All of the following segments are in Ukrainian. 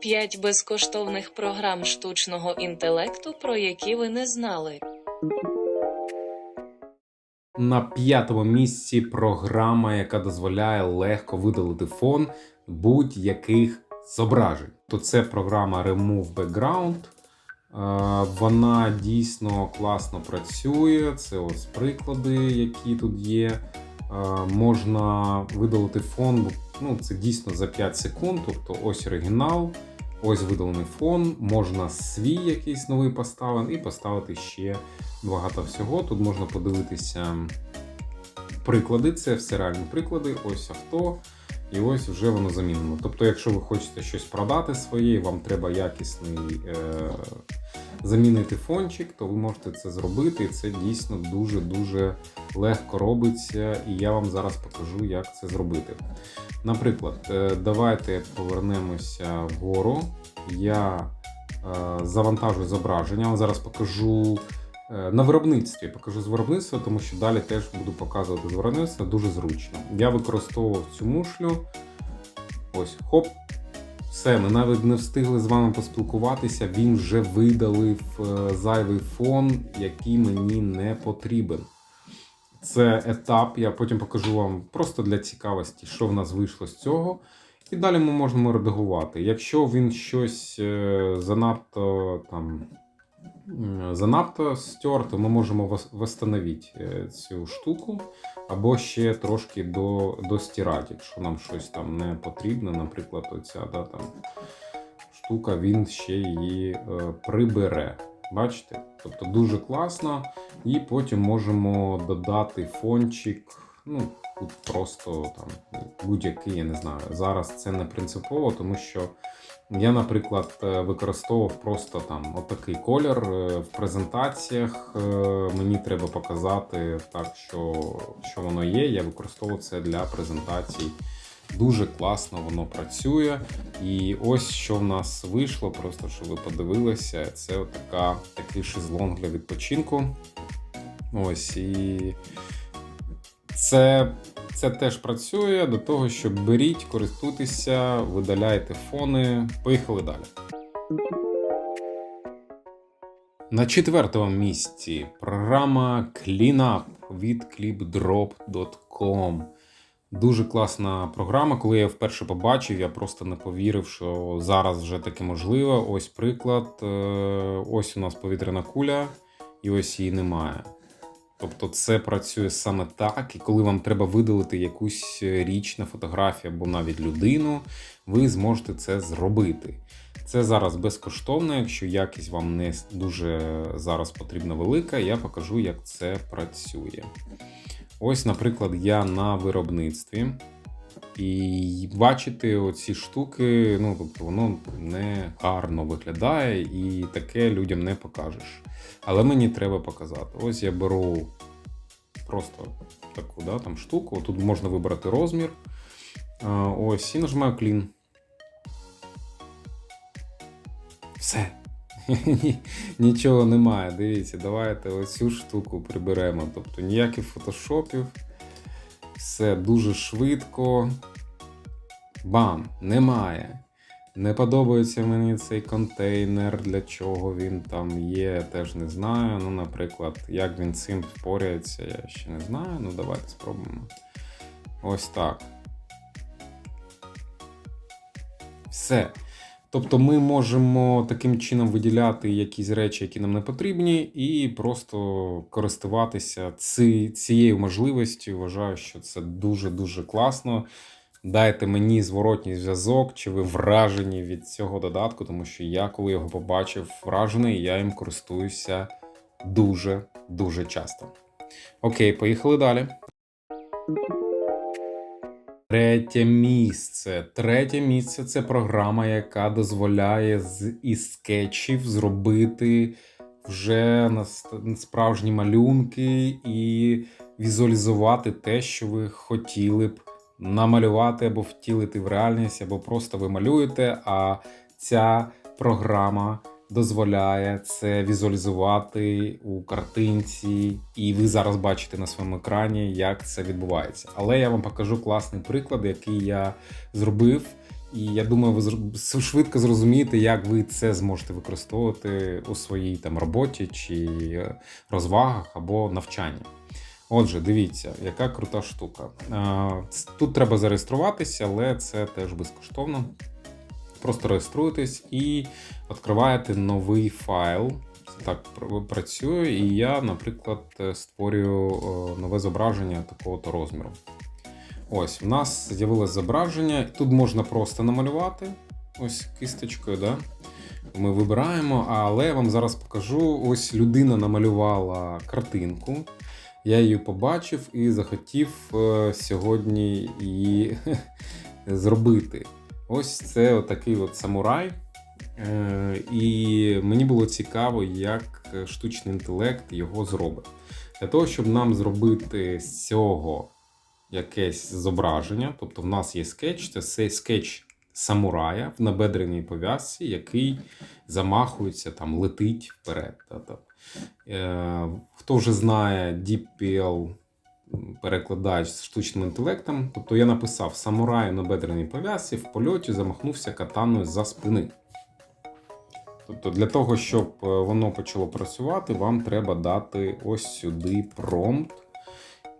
5 безкоштовних програм штучного інтелекту, про які ви не знали. На п'ятому місці програма, яка дозволяє легко видалити фон будь-яких зображень. То це програма Remove Background. Е, Вона дійсно класно працює. Це ось приклади, які тут є. Е, Можна видалити фон. Ну, це дійсно за 5 секунд. Тобто ось оригінал, ось видалений фон. Можна свій якийсь новий поставити і поставити ще багато всього. Тут можна подивитися приклади, це все реальні приклади. Ось авто, і ось вже воно замінено. Тобто, якщо ви хочете щось продати своє, вам треба якісний е- замінити фончик, то ви можете це зробити. І це дійсно дуже-дуже легко робиться. І я вам зараз покажу, як це зробити. Наприклад, е, давайте повернемося вгору. Я е, завантажую зображення. Вам зараз покажу на виробництві. Покажу з виробництва, тому що далі теж буду показувати з виробництва дуже зручно. Я використовував цю мушлю. Ось, хоп. Все, ми навіть не встигли з вами поспілкуватися. Він вже видалив е, зайвий фон, який мені не потрібен. Це етап, я потім покажу вам просто для цікавості, що в нас вийшло з цього. І далі ми можемо редагувати. Якщо він щось е, занадто там занадто стер, то ми можемо восстановити е, цю штуку, або ще трошки до, достирати, якщо нам щось там не потрібно, наприклад, оця да, там, штука, він ще її е, прибере. Бачите? Тобто дуже класно. І потім можемо додати фончик. Ну, тут просто там будь-який, я не знаю. Зараз це не принципово, тому що я, наприклад, е, використовував просто там отакий колір е, в презентаціях. е, Мені треба показати так, що, що воно є. Я використовував це для презентацій. Дуже класно воно працює. І ось що в нас вийшло, просто щоб ви подивилися, це така, такий шезлонг для відпочинку. Ось і це, це теж працює до того, що беріть, користуйтеся, видаляйте фони. Поїхали далі. На четвертому місці програма CleanUp від clipdrop.com. Дуже класна програма. Коли я вперше побачив, я просто не повірив, що зараз вже таке можливо. Ось приклад. Е, Ось у нас повітряна куля, і ось її немає. Тобто це працює саме так, і коли вам треба видалити якусь річ на фотографію або навіть людину, ви зможете це зробити. Це зараз безкоштовно, якщо якість вам не дуже зараз потрібна велика, я покажу, як це працює. Ось, наприклад, я на виробництві. І бачити оці штуки, ну тобто воно не гарно виглядає, і таке людям не покажеш. Але мені треба показати. Ось я беру просто таку да, там штуку. Тут можна вибрати розмір. Ось, і нажимаю Clean. Все. Нічого немає. Дивіться, давайте оцю штуку приберемо. Тобто ніяких фотошопів. Все дуже швидко. Бам! Немає. Не подобається мені цей контейнер, для чого він там є, теж не знаю. Ну, наприклад, як він цим впорається, я ще не знаю. Ну, давайте спробуємо. Ось так. Все. Тобто ми можемо таким чином виділяти якісь речі, які нам не потрібні, і просто користуватися ці, цією можливістю. Вважаю, що це дуже-дуже класно. Дайте мені зворотній зв'язок, чи ви вражені від цього додатку, тому що я, коли його побачив, вражений, я їм користуюся дуже-дуже часто. Окей, поїхали далі. Третє місце. Третє місце це програма, яка дозволяє з із скетчів зробити вже справжні малюнки і візуалізувати те, що ви хотіли б намалювати або втілити в реальність, або просто ви малюєте, а ця програма дозволяє це візуалізувати у картинці, і ви зараз бачите на своєму екрані, як це відбувається. Але я вам покажу класний приклад, який я зробив. І я думаю, ви швидко зрозумієте, як ви це зможете використовувати у своїй там роботі чи е, розвагах або навчанні. Отже, дивіться, яка крута штука. Тут треба зареєструватися, але це теж безкоштовно. Просто реєструєтесь і відкриваєте новий файл. Це так працює. І я, наприклад, е, створюю е, нове зображення такого-то розміру. Ось, в нас з'явилось зображення. Тут можна просто намалювати ось кисточкою. Да? Ми вибираємо, але я вам зараз покажу: ось людина намалювала картинку. Я її побачив і захотів е, сьогодні її зробити. Ось це отакий от самурай. Е, І мені було цікаво, як штучний інтелект його зробить. Для того, щоб нам зробити з цього якесь зображення, тобто в нас є скетч, це цей скетч самурая в набедреній пов'язці, який замахується, там, летить вперед. Е, Хто вже знає DeepL перекладач з штучним інтелектом, тобто я написав самурай на бедреній пов'язці в польоті замахнувся катаною за спини. Тобто для того, щоб е, воно почало працювати, вам треба дати ось сюди промпт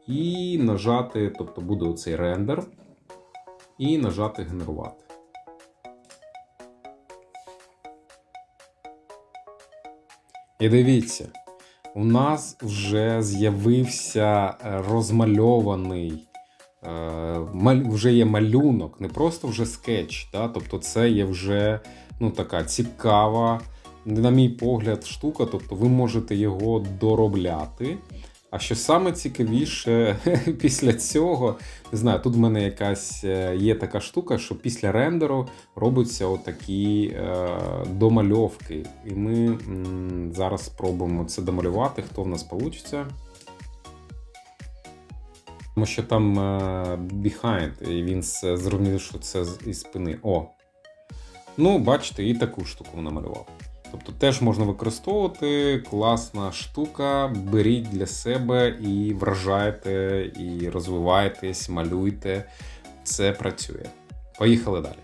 і нажати, тобто буде оцей рендер, і нажати генерувати. І дивіться, у нас вже з'явився е, розмальований, е, вже є малюнок, не просто вже скетч. Да? Тобто це є вже ну, така цікава, на мій погляд, штука. Тобто ви можете його доробляти. А що саме цікавіше, після цього, не знаю, тут в мене якась е, є така штука, що після рендеру робляться отакі е, домальовки. І ми м, зараз спробуємо це домалювати, хто в нас вийде. Тому що там е, behind, і він зрозумів, що це із спини. О! Ну, бачите, і таку штуку намалював. Тобто теж можна використовувати класна штука. Беріть для себе і вражайте, і розвивайтесь, малюйте. Це працює. Поїхали далі.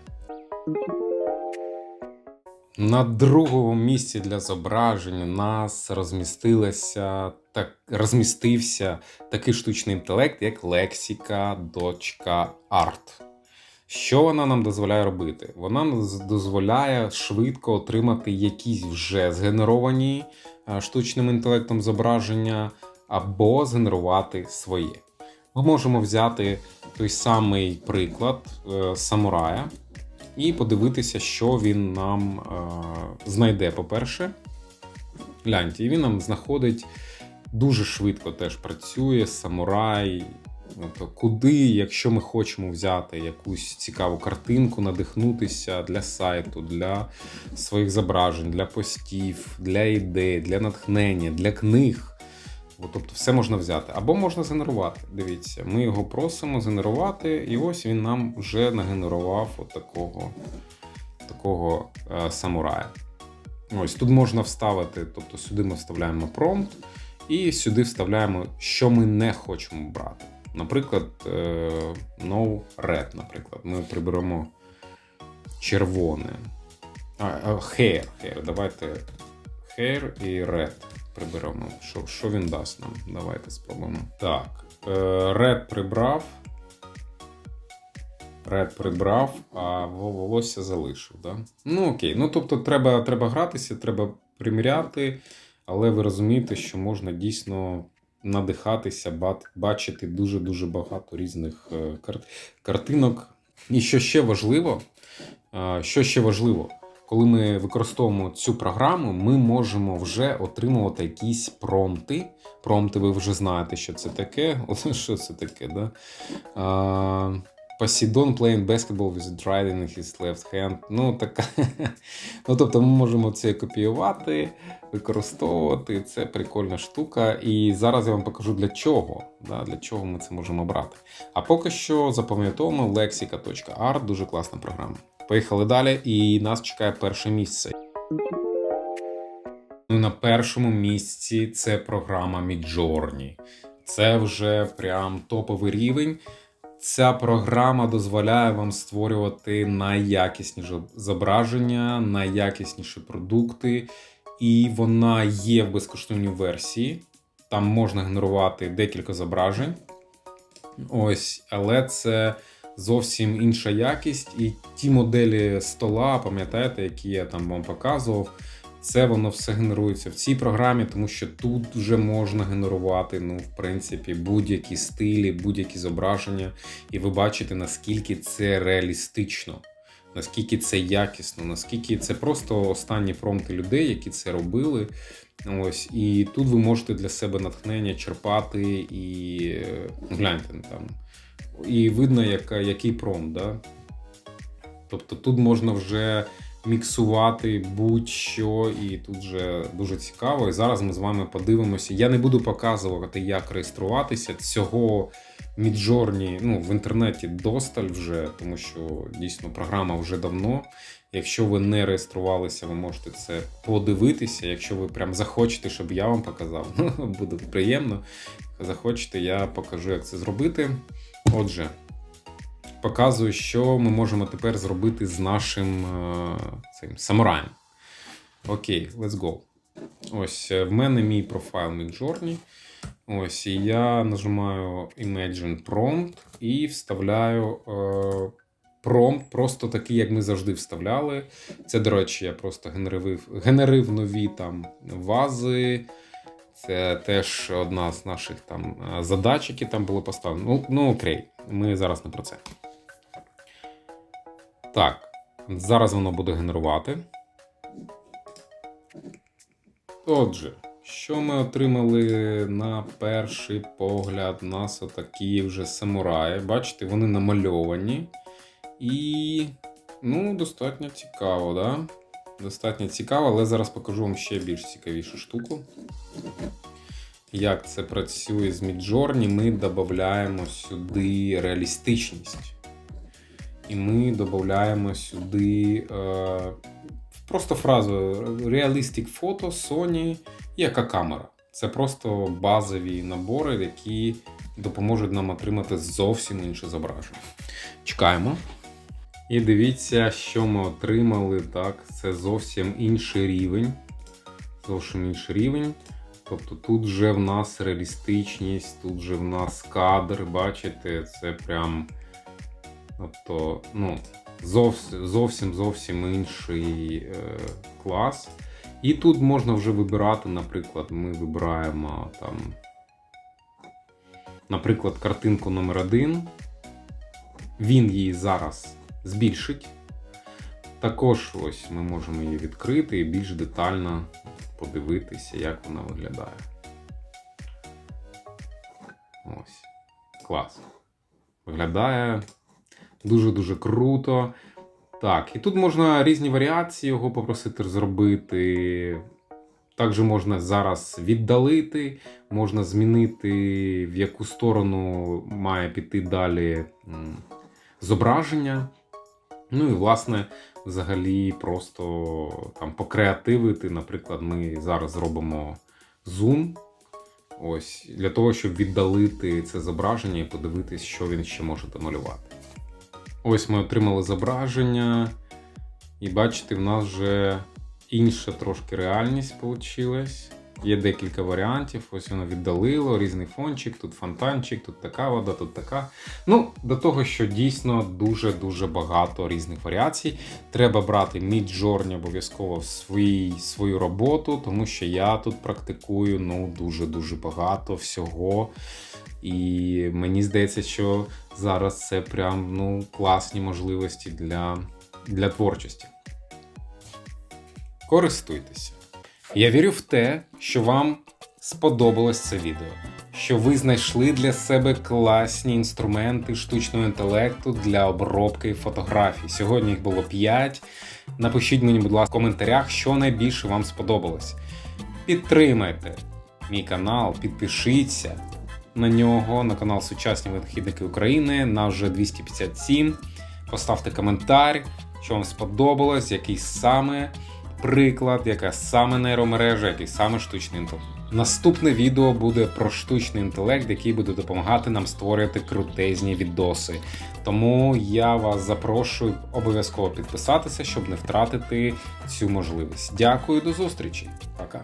На другому місці для зображень у нас розмістилася так, розмістився такий штучний інтелект, як Lexica.art. Що вона нам дозволяє робити? Вона дозволяє швидко отримати якісь вже згенеровані е, штучним інтелектом зображення або згенерувати своє. Ми можемо взяти той самий приклад е, самурая і подивитися, що він нам е, знайде, по-перше. Гляньте, і він нам знаходить дуже швидко теж працює самурай. Тобто, куди, якщо ми хочемо взяти якусь цікаву картинку, надихнутися для сайту, для своїх зображень, для постів, для ідей, для натхнення, для книг. Тобто все можна взяти. Або можна згенерувати. Дивіться, ми його просимо згенерувати, і ось він нам вже нагенерував от такого, такого е, самурая. Ось тут можна вставити, тобто сюди ми вставляємо промпт, і сюди вставляємо, що ми не хочемо брати. Наприклад, е, no red, наприклад. Ми приберемо червоне. А, hair, hair. Давайте hair і red приберемо. Що, що він дасть нам? Давайте спробуємо. Так. е, Red прибрав. Red прибрав, а волосся залишив. Да? Ну окей. Ну тобто треба, треба гратися, треба приміряти, але ви розумієте, що можна дійсно надихатися, бачити дуже-дуже багато різних е, картинок. І що ще важливо, е, що ще важливо, коли ми використовуємо цю програму, ми можемо вже отримувати якісь промти. Промти, ви вже знаєте, що це таке. Що це таке, да? Poseidon playing basketball with a in his left hand. Ну, така. ну, тобто ми можемо це копіювати, використовувати. Це прикольна штука. І зараз я вам покажу для чого. Да, для чого ми це можемо брати. А поки що запам'ятовуємо lexica.art, дуже класна програма. Поїхали далі, і нас чекає перше місце. Ну, на першому місці це програма Midjourney. Це вже прям топовий рівень. Ця програма дозволяє вам створювати найякісніші зображення, найякісніші продукти, і вона є в безкоштовній версії. Там можна генерувати декілька зображень. Ось, але це зовсім інша якість. І ті моделі стола, пам'ятаєте, які я там вам показував, це воно все генерується в цій програмі, тому що тут вже можна генерувати, ну, в принципі, будь-які стилі, будь-які зображення, і ви бачите, наскільки це реалістично, наскільки це якісно, наскільки це просто останні промпти людей, які це робили. Ось, і тут ви можете для себе натхнення черпати і гляньте там. І видно, яка, який промпт, да? Тобто тут можна вже міксувати будь-що, і тут вже дуже цікаво. І зараз ми з вами подивимося. Я не буду показувати, як реєструватися. Цього Midjourney, ну, в інтернеті досталь вже, тому що дійсно програма вже давно. Якщо ви не реєструвалися, ви можете це подивитися. Якщо ви прям захочете, щоб я вам показав, буде приємно. Захочете, я покажу, як це зробити. Отже, показую, що ми можемо тепер зробити з нашим е, цим самураєм. Окей, let's go. Ось е, в мене мій профайл Midjourney. Ось, і я нажимаю Imagine Prompt і вставляю е, промпт, просто такий, як ми завжди вставляли. Це, до речі, я просто генерив, генерив нові там вази. Це теж одна з наших там е, задач, які там були поставлені. Ну, ну окей, ми зараз не про це. Так, зараз воно буде генерувати. Отже, що ми отримали на перший погляд? Нас отакі вже самураї. Бачите, вони намальовані. І ну, достатньо цікаво, да? Достатньо цікаво, але зараз покажу вам ще більш цікавішу штуку. Як це працює з Midjourney, ми додаємо сюди реалістичність. І ми додаємо сюди е, просто фразу Realistic Photo, Sony, яка камера. Це просто базові набори, які допоможуть нам отримати зовсім інше зображення. Чекаємо. І дивіться, що ми отримали. Так, це зовсім інший рівень. Зовсім інший рівень. Тобто тут вже в нас реалістичність, тут вже в нас кадр, бачите, це прям. Тобто, ну, зовсім зовсім інший е, клас. І тут можна вже вибирати, наприклад, ми вибираємо там, наприклад, картинку номер 1 Він її зараз збільшить. Також ось ми можемо її відкрити і більш детально подивитися, як вона виглядає. Ось. Клас. Виглядає дуже-дуже круто. Так, і тут можна різні варіації його попросити зробити. Також можна зараз віддалити, можна змінити, в яку сторону має піти далі зображення. Ну і, власне, взагалі просто там покреативити. Наприклад, ми зараз зробимо зум. Ось, для того, щоб віддалити це зображення і подивитись, що він ще може домалювати. Ось ми отримали зображення, і бачите, в нас вже інша трошки реальність вийшла. Є декілька варіантів. Ось воно віддалило, різний фончик, тут фонтанчик, тут така вода, тут така. Ну, до того, що дійсно дуже-дуже багато різних варіацій. Треба брати Midjourney обов'язково в свій, свою роботу, тому що я тут практикую ну, дуже-дуже багато всього. І мені здається, що зараз це прям ну, класні можливості для, для творчості. Користуйтеся. Я вірю в те, що вам сподобалось це відео, що ви знайшли для себе класні інструменти штучного інтелекту для обробки фотографій. Сьогодні їх було 5. Напишіть мені, будь ласка, в коментарях, що найбільше вам сподобалось. Підтримайте мій канал, підпишіться на нього, на канал Сучасні винахідники України. Нас вже 257. Поставте коментар, що вам сподобалось, який саме. приклад, яка саме нейромережа, який саме штучний інтелект. Наступне відео буде про штучний інтелект, який буде допомагати нам створювати крутезні відоси. Тому я вас запрошую обов'язково підписатися, щоб не втратити цю можливість. Дякую, до зустрічі. Пока.